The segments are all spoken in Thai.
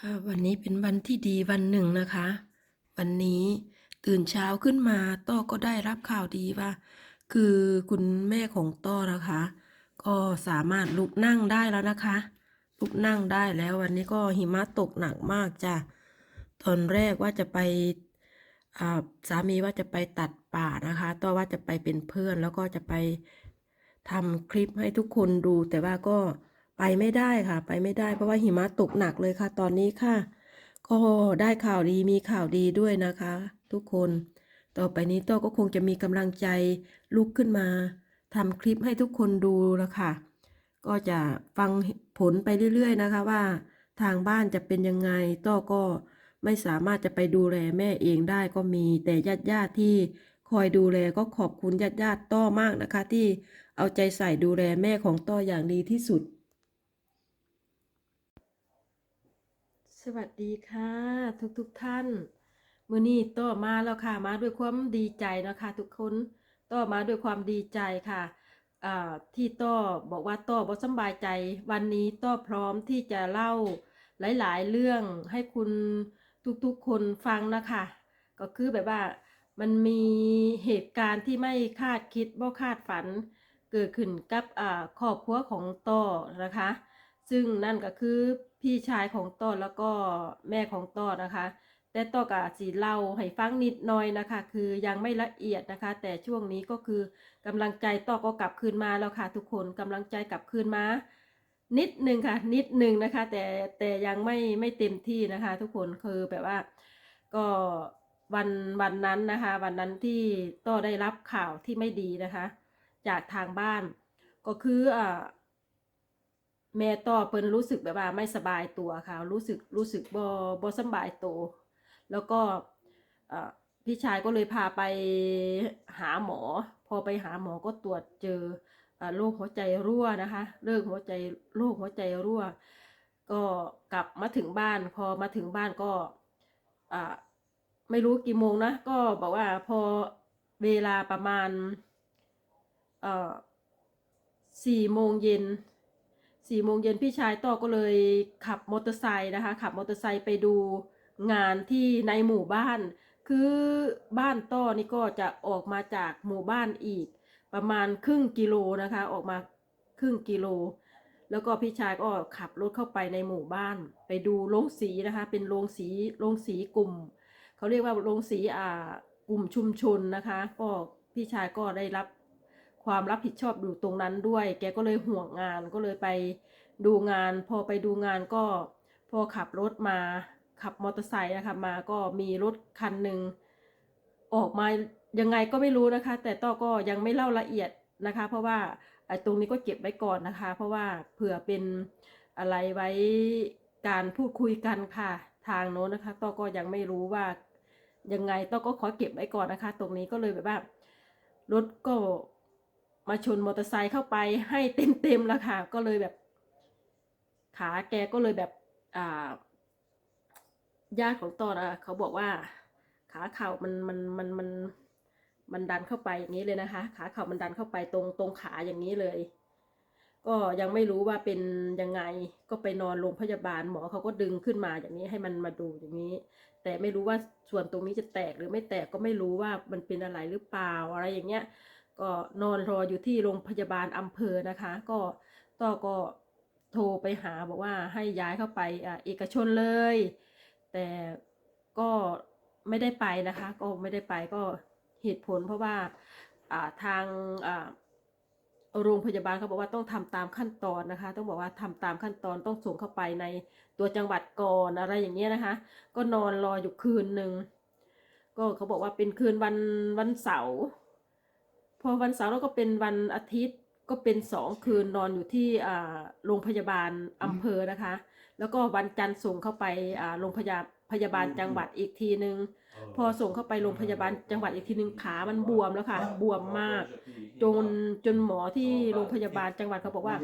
ค่ะวันนี้เป็นวันที่ดีวันหนึ่งนะคะ วันนี้ตื่นเช้าขึ้นมาต้อก็ได้รับข่าวดีว่า คือคุณแม่ของต้อนะคะ ก็สามารถลุกนั่งได้แล้วนะคะ ลุกนั่งได้แล้ววันนี้ก็หิมะตกหนักมากจ้ะตอนแรกว่าจะไปสามีว่าจะไปตัดป่านะคะต้อว่าจะไปเป็นเพื่อนแล้วก็จะไปทำคลิปให้ทุกคนดูแต่ว่าก็ ไปไม่ได้ค่ะ ไปไม่ได้เพราะว่าหิมะตกหนักเลยค่ะ ตอนนี้ค่ะ ก็ได้ข่าวดีมีข่าวดีด้วยนะคะ ทุกคนต่อไปนี้ต้อก็คงจะมีกำลังใจลุกขึ้นมาทำคลิปให้ทุกคนดูแล้วค่ะ ก็จะฟังผลไปเรื่อยๆนะคะว่าทางบ้านจะเป็นยังไงต้อก็ไม่สามารถจะไปดูแลแม่เองได้ก็มี แต่ญาติญาติๆที่คอยดูแลก็ขอบคุณญาติญาติต้อมากนะคะ ที่เอาใจใส่ดูแลแม่ของต้ออย่างดีที่สุด สวัสดีค่ะทุกทุกท่านมือนี้ต้อมาแล้วค่ะมาด้วยความดีใจนะคะทุกคนต้อมาด้วยความดีใจค่ะที่ต้อบอกว่าต้อบ่สบายใจ วันนี้ต้อพร้อมที่จะเล่าหลาย ๆ เรื่องให้คุณทุกๆคนฟังนะคะ ก็คือแบบว่ามันมีเหตุการณ์ที่ไม่คาดคิดบ่คาดฝัน เกิดขึ้นกับครอบครัวของต้อนะคะ ซึ่งนั่นก็คือพี่ชายของต้อแล้วก็แม่ของต้อนะคะ แต่ต้อกะสีเล่าให้ฟังนิดหน่อยนะคะ คือยังไม่ละเอียดนะคะ แต่ช่วงนี้ก็คือกำลังใจต้อก็กลับคืนมาแล้วค่ะ ทุกคนกำลังใจกลับคืนมา นิดหนึ่งค่ะ นิดหนึ่งนะคะ แต่แต่ยังไม่ไม่เต็มที่นะคะ ทุกคนคือแบบว่า ก็วันวันนั้นนะคะ วันนั้นที่ต้อได้รับข่าวที่ไม่ดีนะคะ จากทางบ้าน ก็คืออ่า แม่ต่อเพิ่นรู้สึกแบบว่าไม่สบายตัวค่ะ รู้สึกรู้สึกบ่บ่สบายตัวแล้วก็พี่ชายก็เลยพาไปหาหมอ พอไปหาหมอก็ตรวจเจอโรคหัวใจรั่วนะคะเรื่องหัวใจโรคหัวใจรั่ว ก็กลับมาถึงบ้าน พอมาถึงบ้านก็ไม่รู้กี่โมงนะ ก็บอกว่าพอเวลาประมาณสี่โมงเย็น สี่โมงเย็นพี่ชายต่อก็เลยขับมอเตอร์ไซค์นะคะ ขับมอเตอร์ไซค์ไปดูงานที่ในหมู่บ้าน คือบ้านต้อนี่ก็จะออกมาจากหมู่บ้านอีก ประมาณครึ่งกิโลนะคะ ออกมาครึ่งกิโล แล้วก็พี่ชายก็ขับรถเข้าไปในหมู่บ้าน ไปดูโรงสีนะคะ เป็นโรงสีโรงสีกลุ่มเขาเรียกว่าโรงสีอ่ากลุ่มชุมชนนะคะ ก็พี่ชายก็ได้รับ ความรับผิดชอบอยู่ตรงนั้นด้วย แกก็เลยห่วงงานก็เลยไปดูงาน พอไปดูงานก็พอขับรถมาขับมอเตอร์ไซค์นะคะมาก็มีรถคันหนึ่งออกมายังไงก็ไม่รู้นะคะ แต่ต้อก็ยังไม่เล่าละเอียดนะคะ เพราะว่าตรงนี้ก็เก็บไว้ก่อนนะคะ เพราะว่าเผื่อเป็นอะไรไว้การพูดคุยกันค่ะ ทางโน้นนะคะต้อก็ยังไม่รู้ว่ายังไงต้อก็ขอเก็บไว้ก่อนนะคะ ตรงนี้ก็เลยแบบว่ารถก็ มาชนมอเตอร์ไซค์เข้าไปให้เต็มๆแล้วค่ะ ก็เลยแบบ ขาแกก็เลยแบบอ่าญาติของตอนอะเขาบอกว่า ขาเข่ามันมันมันมันมันดันเข้าไปอย่างนี้เลยนะคะ ขาเข่ามันดันเข้าไปตรงตรงขาอย่างนี้เลย ก็ยังไม่รู้ว่าเป็นยังไงก็ไปนอนโรงพยาบาลหมอเขาก็ดึงขึ้นมาอย่างนี้ให้มันมาดูอย่างนี้ แต่ไม่รู้ว่าส่วนตรงนี้จะแตกหรือไม่แตกก็ไม่รู้ว่ามันเป็นอะไรหรือเปล่าอะไรอย่างเงี้ย ก็นอนรออยู่ที่โรงพยาบาลอำเภอนะคะ ก็ต่อก็โทรไปหาบอกว่าให้ย้ายเข้าไปอเอกชนเลย แต่ก็ไม่ได้ไปนะคะ ก็ไม่ได้ไปก็เหตุผลเพราะว่าทางโรงพยาบาลเขาบอกว่าต้องทำตามขั้นตอนนะคะ ต้องบอกว่าทำตามขั้นตอนต้องส่งเข้าไปในตัวจังหวัดก่อนอะไรอย่างเงี้ยนะคะ ก็นอนรออยู่คืนหนึ่งก็เขาบอกว่าเป็นคืนวันวันเสาร์ อวันเสาร์แล้วก็เป็นวันอาทิตย์ก็เป็นสองคืนนอนอยู่ที่อ่าโรงพยาบาลอำเภอนะคะ แล้วก็วันจันทร์ส่งเข้าไปอ่าโรงพยาพยาบาลจังหวัดอีกทีนึง พอส่งเข้าไปโรงพยาบาลจังหวัดอีกทีนึงขามันบวมแล้วค่ะ บวมมาก จนจนหมอที่โรงพยาบาลจังหวัดเขาบอกว่า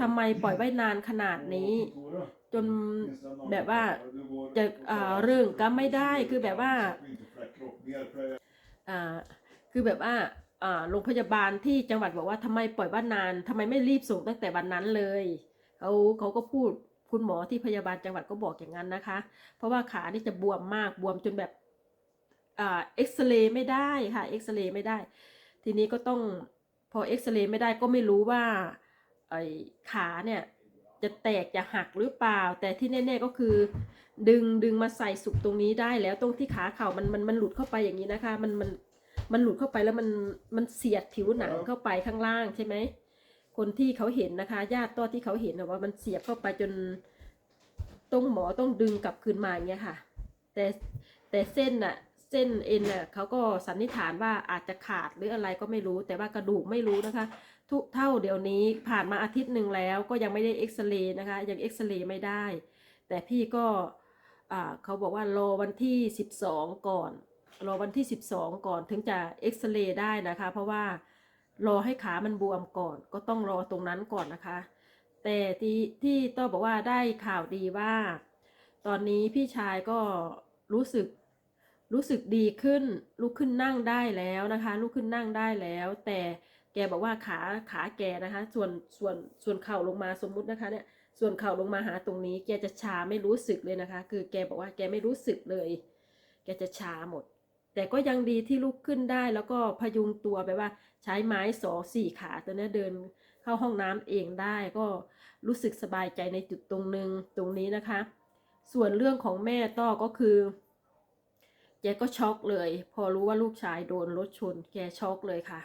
ทำไมปล่อยไว้นานขนาดนี้ จนแบบว่าจะอ่าเรื่องก็ไม่ได้คือแบบว่าอ่าคือแบบว่าอ่า โรงพยาบาลที่จังหวัดบอกว่าทำไมปล่อยว่านนานทำไมไม่รีบส่งตั้งแต่วันนั้นเลยเขาเขาก็พูดคุณหมอที่พยาบาลจังหวัดก็บอกอย่างนั้นนะคะ เพราะว่าขานี่จะบวมมากบวมจนแบบเอ็กซเรย์ไม่ได้ค่ะเอ็กซเรย์ไม่ได้ ทีนี้ก็ต้องพอเอ็กซเรย์ไม่ได้ก็ไม่รู้ว่าไอ้ขาเนี่ยจะแตกจะหักหรือเปล่า แต่ที่แน่ๆก็คือ ดึงดึงมาใส่สุกตรงนี้ได้แล้วตรงที่ขาเข่ามันมันมันหลุดเข้าไปอย่างนี้นะคะ มันมัน มันหลุดเข้าไปแล้วมันมันเสียดผิวหนังเข้าไปข้างล่างใช่ไหมคนที่เขาเห็นนะคะ ญาติต้อที่เขาเห็นนะว่ามันเสียบเข้าไปจนต้องหมอต้องดึงกลับคืนมาอย่างเงี้ยค่ะ แต่แต่เส้นน่ะเส้นเอ็นน่ะเขาก็สันนิษฐานว่าอาจจะขาดหรืออะไรก็ไม่รู้ แต่ว่ากระดูกไม่รู้นะคะ ทุกเท่าเดี๋ยวนี้ผ่านมาอาทิตย์หนึ่งแล้ว ก็ยังไม่ได้เอ็กซเรย์นะคะ ยังเอ็กซเรย์ไม่ได้ แต่พี่ก็อ่าเขาบอกว่ารอวันที่ 12 ก่อน รอวันที่ 12 ก่อนถึงจะเอ็กซเรย์ได้นะคะ เพราะว่ารอให้ขามันบวมก่อน ก็ต้องรอตรงนั้นก่อนนะคะ แต่ที่ที่ต้อบอกว่าได้ข่าวดีว่า ตอนนี้พี่ชายก็รู้สึกรู้สึกดีขึ้นลุกขึ้นนั่งได้แล้วนะคะลุกขึ้นนั่งได้แล้ว แต่แกบอกว่าขาขาแกนะคะ ส่วนส่วนส่วนเข่าลงมาสมมุตินะคะเนี่ยส่วนเข่าลงมาหาตรงนี้ แกจะชาไม่รู้สึกเลยนะคะ คือแกบอกว่าแกไม่รู้สึกเลย แกจะชาหมด แต่ก็ยังดีที่ลุกขึ้นได้แล้วก็พยุงตัวไปว่า ใช้ไม้สองสี่ขาตัวนี้เดินเข้าห้องน้ำเองได้ก็รู้สึกสบายใจในจุดตรงหนึ่งตรงนี้นะคะ ส่วนเรื่องของแม่ต้อก็คือแกก็ช็อกเลย พอรู้ว่าลูกชายโดนรถชน แกช็อกเลยค่ะ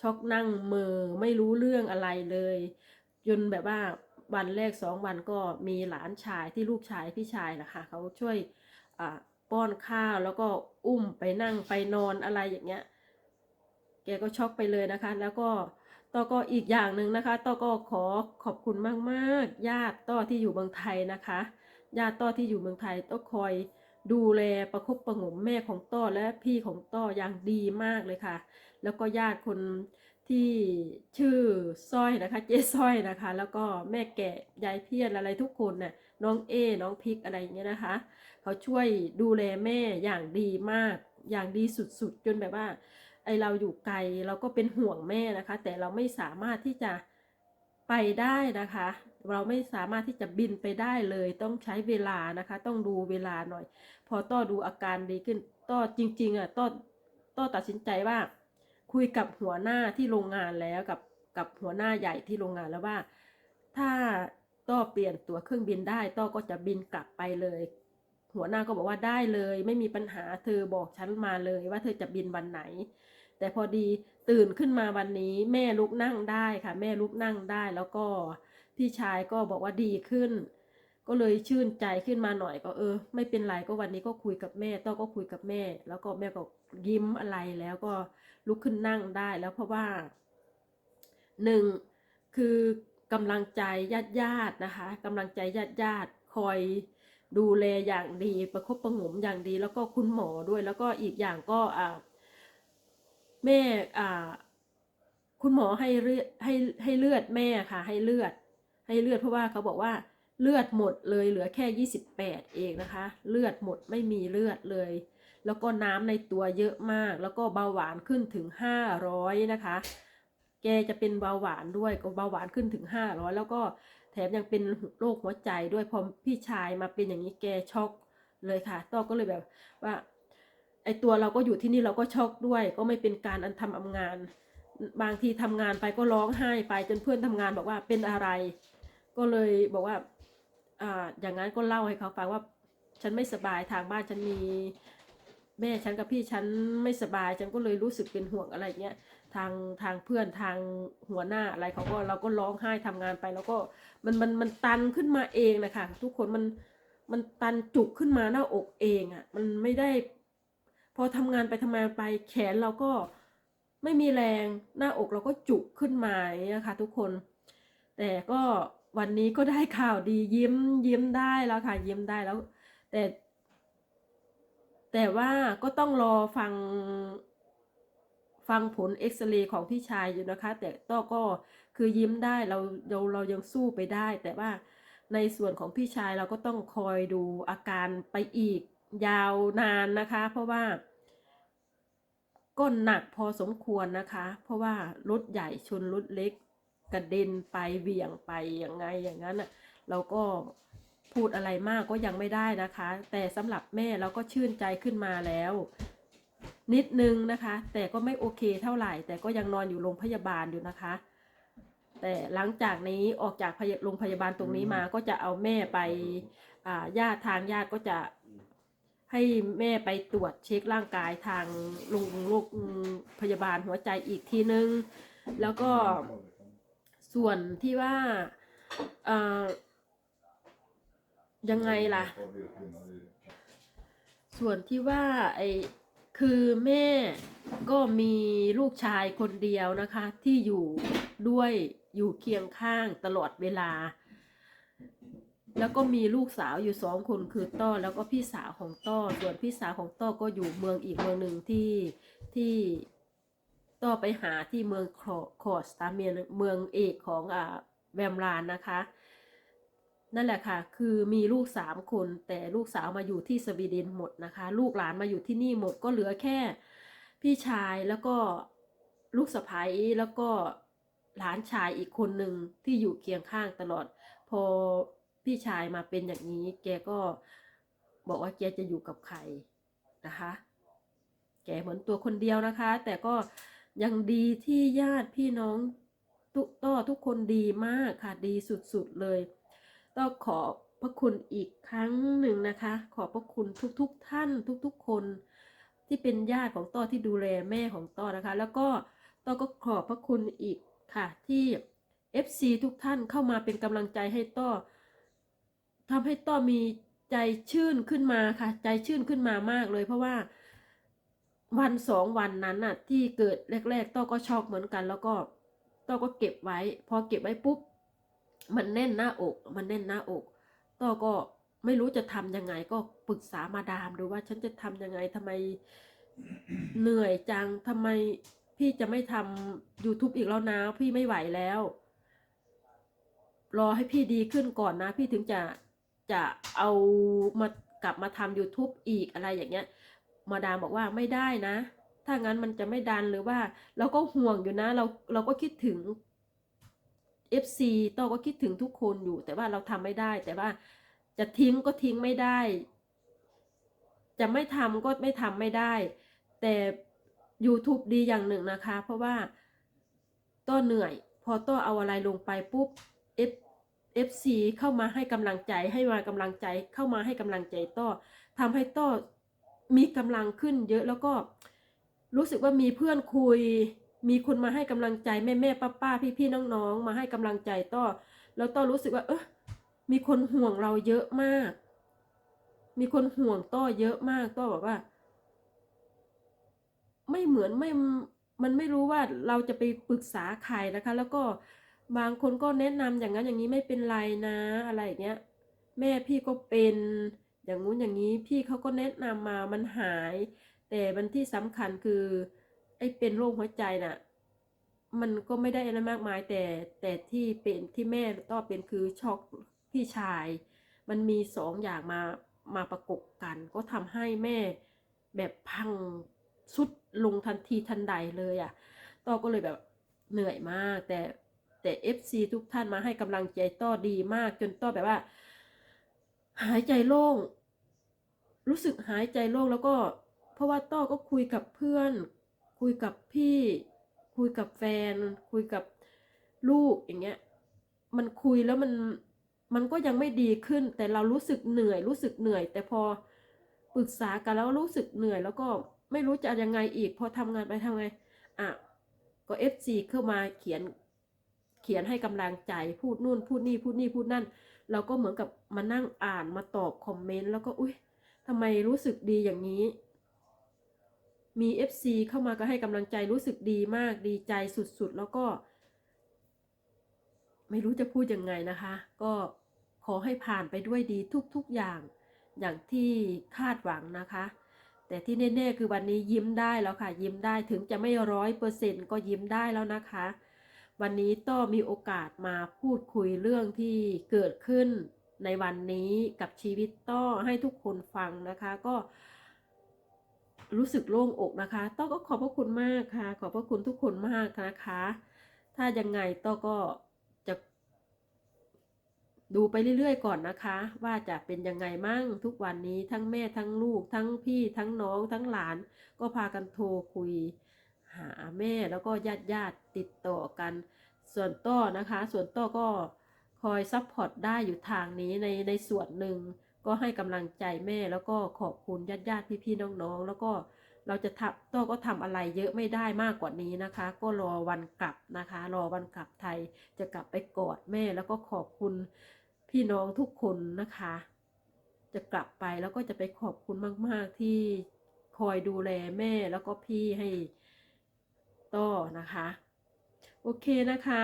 ช็อกนั่งเมอไม่รู้เรื่องอะไรเลยจนแบบว่าวันแรกสองวันก็มีหลานชายที่ลูกชายพี่ชายนะคะเขาช่วยอ่า ป้อนข้าวแล้วก็อุ้มไปนั่งไปนอนอะไรอย่างเงี้ย แกก็ช็อกไปเลยนะคะ แล้วก็ต้อก็อีกอย่างหนึ่งนะคะต้อก็ขอขอบคุณมากๆ ญาติต้อที่อยู่เมืองไทยนะคะ ญาติต้อที่อยู่เมืองไทยต้องคอยดูแลประคบประงมแม่ของต้อและพี่ของต้ออย่างดีมากเลยค่ะ แล้วก็ญาติคนที่ชื่อสร้อยนะคะ เจ๊สร้อยนะคะ แล้วก็แม่แกะยายเพียรอะไรทุกคนน่ะ น้องเอ น้องพิกอะไรอย่างเงี้ยนะคะ เขาช่วยดูแลแม่อย่างดีมาก อย่างดีสุดๆ จนแบบว่า ไอเราอยู่ไกลเราก็เป็นห่วงแม่นะคะ แต่เราไม่สามารถที่จะไปได้นะคะ เราไม่สามารถที่จะบินไปได้เลย ต้องใช้เวลานะคะ ต้องดูเวลาหน่อย พอต้อดูอาการดีขึ้น ต้อจริง ๆอะต้อต้อตัดสินใจว่า คุยกับหัวหน้าที่โรงงานแล้วกับกับหัวหน้าใหญ่ที่โรงงานแล้วว่า ถ้า ต้อเปลี่ยนตั๋วเครื่องบินได้ต้อก็จะบินกลับไปเลย หัวหน้าก็บอกว่าได้เลย ไม่มีปัญหาเธอบอกฉันมาเลยว่าเธอจะบินวันไหน แต่พอดีตื่นขึ้นมาวันนี้แม่ลุกนั่งได้ค่ะ แม่ลุกนั่งได้แล้วก็พี่ชายก็บอกว่าดีขึ้น ก็เลยชื่นใจขึ้นมาหน่อยก็เออ ไม่เป็นไรก็วันนี้ก็คุยกับแม่ต้อก็คุยกับแม่ แล้วก็แม่ก็ยิ้มอะไรแล้วก็ลุกขึ้นนั่งได้แล้วเพราะว่าหนึ่งคือ กำลังใจญาติญาติๆนะคะกำลังใจญาติญาติๆคอยดูแลอย่างดีประคบประงมอย่างดี แล้วก็คุณหมอด้วยแล้วก็อีกอย่างก็อ่าแม่อ่าคุณหมอให้เลือดให้ให้เลือดแม่ค่ะ ให้เลือด ให้เลือดเพราะว่าเขาบอกว่าเลือดหมดเลยเหลือแค่ยี่สิบแปดเองนะคะ เลือดหมดไม่มีเลือดเลย แล้วก็น้ำในตัวเยอะมาก แล้วก็เบาหวานขึ้นถึงห้าร้อยนะคะ แกจะเป็นเบาหวานด้วยก็เบาหวานขึ้นถึงห้าร้อยแล้วก็แถมยังเป็นโรคหัวใจด้วยพอพี่ชายมาเป็นอย่างนี้แกช็อกเลยค่ะต้อก็เลยแบบว่าไอตัวเราก็อยู่ที่นี่เราก็ช็อกด้วย ก็ไม่เป็นการอันทำอำงาน บางทีทำงานไปก็ร้องไห้ไปจนเพื่อนทำงานบอกว่าเป็นอะไร ก็เลยบอกว่าอ่าอย่างนั้นก็เล่าให้เขาฟังว่าฉันไม่สบายทางบ้านฉันมีแม่ฉันกับพี่ฉันไม่สบายฉันก็เลยรู้สึกเป็นห่วงอะไรเงี้ย ทางทางเพื่อนทางหัวหน้าอะไรเขาก็เราก็ร้องไห้ทำงานไป แล้วก็มันมันมันตันขึ้นมาเองนะคะทุกคนมันมันตันจุกขึ้นมาหน้าอกเองอะ่ะ มันไม่ได้ พอทำงานไปทำงานไปแขนเราก็ไม่มีแรงหน้าอกเราก็จุกขึ้นมาเงี้ยค่ะ ทุกคน แต่ก็วันนี้ก็ได้ข่าวดียิ้มยิ้มได้แล้วค่ะ ยิ้มได้แล้ว แต่ แต่ว่าก็ต้องรอฟัง ฟังผลเอ็กซเรย์ของพี่ชายอยู่นะคะ แต่ต้อก็คือยิ้มได้เราเราเรายังสู้ไปได้ แต่ว่าในส่วนของพี่ชายเราก็ต้องคอยดูอาการไปอีกยาวนานนะคะ เพราะว่าก็หนักพอสมควรนะคะ เพราะว่ารถใหญ่ชนรถเล็กกระเด็นไปเหวี่ยงไปอย่างไงอย่างนั้นอะเราก็พูดอะไรมากก็ยังไม่ได้นะคะ แต่สำหรับแม่เราก็ชื่นใจขึ้นมาแล้ว นิดนึงนะคะ แต่ก็ไม่โอเคเท่าไหร่ แต่ก็ยังนอนอยู่โรงพยาบาลอยู่นะคะ แต่หลังจากนี้ออกจากโรงพยาบาลตรงนี้มาก็จะเอาแม่ไปญาติทางญาติก็จะให้แม่ไปตรวจเช็คร่างกายทางโรงโรงพยาบาลหัวใจอีกทีนึง แล้วก็ส่วนที่ว่าอยังไงล่ะ ส่วนที่ว่าไอ คือแม่ก็มีลูกชายคนเดียวนะคะ ที่อยู่ด้วยอยู่เคียงข้างตลอดเวลา แล้วก็มีลูกสาวอยู่สองคนคือต้อแล้วก็พี่สาวของต้อส่วนพี่สาวของต้อก็อยู่เมืองอีกเมืองหนึ่งที่ที่ต้อไปหาที่เมืองคอคอสตาเมียนเมืองเอกของอ่าแวมลานนะคะ นั่นแหละค่ะ คือมีลูกสามคน แต่ลูกสาวมาอยู่ที่สวีเดนหมดนะคะ ลูกหลานมาอยู่ที่นี่หมดก็เหลือแค่พี่ชายแล้วก็ลูกสะใภ้แล้วก็หลานชายอีกคนหนึ่งที่อยู่เคียงข้างตลอด พอพี่ชายมาเป็นอย่างนี้ แกก็บอกว่าแกจะอยู่กับใครนะคะ แกเหมือนตัวคนเดียวนะคะ แต่ก็ยังดีที่ญาติพี่น้องทุกต้อทุกคนดีมากค่ะดีสุดๆเลย ต้องขอบพระคุณอีกครั้งหนึ่งนะคะ ขอบพระคุณทุกๆทท่านทุกๆ คนที่เป็นญาติของต้อที่ดูแลแม่ของต้อนะคะ แล้วก็ต้อก็ขอบพระคุณอีกค่ะที่ FC ทุกท่านเข้ามาเป็นกำลังใจให้ต้อทำให้ต้อมีใจชื่นขึ้นมาค่ะ ใจชื่นขึ้นมามากเลย เพราะว่าวันสองวันนั้นน่ะ ที่เกิดแรก ๆ ต้อก็ช็อกเหมือนกัน แล้วก็ต้อก็เก็บไว้ พอเก็บไว้ปุ๊บ มันแน่นหน้าอก มันแน่นหน้าอกต้อก็ไม่รู้จะทำยังไงก็ปรึกษามาดามดูว่าฉันจะทำยังไงทำไมเหนื่อยจังทำไมพี่จะไม่ทำ YouTube อีกแล้วนะ พี่ไม่ไหวแล้ว รอให้พี่ดีขึ้นก่อนนะ พี่ถึงจะจะเอามากลับมาทำ YouTube อีกอะไรอย่างเงี้ย มาดามบอกว่าไม่ได้นะ ถ้างั้นมันจะไม่ดันหรือว่า เราก็ห่วงอยู่นะ เราเราก็คิดถึง FC ต้อก็คิดถึงทุกคนอยู่ แต่ว่าเราทำไม่ได้ แต่ว่าจะทิ้งก็ทิ้งไม่ได้ จะไม่ทำก็ไม่ทำไม่ได้ แต่ YouTube ดีอย่างหนึ่งนะคะ เพราะว่าต้อเหนื่อย พอต้อเอาอะไรลงไปปุ๊บ F FC เข้ามาให้กำลังใจให้มากำลังใจเข้ามาให้กำลังใจต้อทำให้ต้อมีกำลังขึ้นเยอะแล้วก็รู้สึกว่ามีเพื่อนคุย มีคนมาให้กำลังใจแม่แม่ป้าป้าพี่พี่น้องน้องๆมาให้กำลังใจต้อแล้วต้อรู้สึกว่า เออมีคนห่วงเราเยอะมาก มีคนห่วงต้อเยอะมากต้อบอกว่า ไม่เหมือนไม่มันไม่รู้ว่าเราจะไปปรึกษาใครนะคะ แล้วก็บางคนก็แนะนำอย่างนั้นอย่างนี้ไม่เป็นไรนะอะไรเงี้ยแม่พี่ก็เป็นอย่างงู้นอย่างนี้พี่เขาก็แนะนำมามันหาย แต่มันที่สำคัญคือ ไอ้เป็นโรคหัวใจน่ะ มันก็ไม่ได้อะไรมากมาย แต่แต่ที่เป็นที่แม่ต้อเป็นคือช็อกพี่ชาย มันมีสองอย่างมามาประกบกัน ก็ทำให้แม่แบบพังสุดลงทันทีทันใดเลยอะ่ะต้อก็เลยแบบเหนื่อยมาก แต่แต่ FC ทุกท่านมาให้กำลังใจต้อดีมาก จนต้อแบบว่า หายใจโล่ง รู้สึกหายใจโล่งแล้วก็ เพราะว่าต้อก็คุยกับเพื่อน คุยกับพี่ คุยกับแฟน คุยกับลูกอย่างเงี้ย มันคุยแล้วมันมันก็ยังไม่ดีขึ้น แต่เรารู้สึกเหนื่อย รู้สึกเหนื่อย แต่พอปรึกษากันแล้วรู้สึกเหนื่อย แล้วก็ไม่รู้จะยังไงอีก พอทำงานไปทำไงอะก็เอฟซีเข้ามาเขียนเขียนให้กำลังใจพูดนู่น พูดนี่พูดนี่พูดนั่น เราก็เหมือนกับมานั่งอ่านมาตอบคอมเมนต์แล้วก็อุ้ยทำไมรู้สึกดีอย่างนี้ มี FC เข้ามาก็ให้กำลังใจรู้สึกดีมากดีใจสุดๆ แล้วก็ ไม่รู้จะพูดยังไงนะคะ ก็ขอให้ผ่านไปด้วยดีทุกๆอย่าง อย่างที่คาดหวังนะคะ แต่ที่แน่ๆคือวันนี้ยิ้มได้แล้วค่ะ ยิ้มได้ถึงจะไม่ร้อยเปอร์เซ็นก็ยิ้มได้แล้วนะคะ วันนี้ต้อมีโอกาสมาพูดคุยเรื่องที่เกิดขึ้นในวันนี้กับชีวิตต้อให้ทุกคนฟังนะคะ ก็ รู้สึกโล่งอกนะคะต้อก็ขอบพระคุณมากค่ะ ขอบพระคุณทุกคนมากนะคะ ถ้ายังไงต้อก็จะ ดูไปเรื่อยๆก่อนนะคะ ว่าจะเป็นยังไงมั่งทุกวันนี้ทั้งแม่ทั้งลูก ทั้งพี่ทั้งน้องทั้งหลาน ก็พากันโทรคุย หาแม่แล้วก็ญาติญาติๆติดต่อกัน ส่วนต้อนะคะ ส่วนต้อก็คอยซัพพอร์ตได้อยู่ทางนี้ในในส่วนหนึ่ง ก็ให้กำลังใจแม่แล้วก็ขอบคุณญาติญาติพี่ๆน้องๆ แล้วก็เราจะทำต้อก็ทำอะไรเยอะไม่ได้มากกว่านี้นะคะ ก็รอวันกลับนะคะ รอวันกลับไทยจะกลับไปกอดแม่แล้วก็ขอบคุณพี่น้องทุกคนนะคะ จะกลับไปแล้วก็จะไปขอบคุณมาก ๆที่คอยดูแลแม่แล้วก็พี่ให้ต้อนะคะ โอเคนะคะ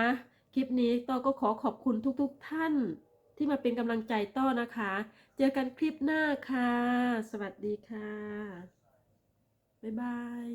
คลิปนี้ต้อก็ขอขอบคุณทุกๆท่านที่มาเป็นกำลังใจต้อนะคะ เจอกันคลิปหน้าค่ะ สวัสดีค่ะ บ๊ายบาย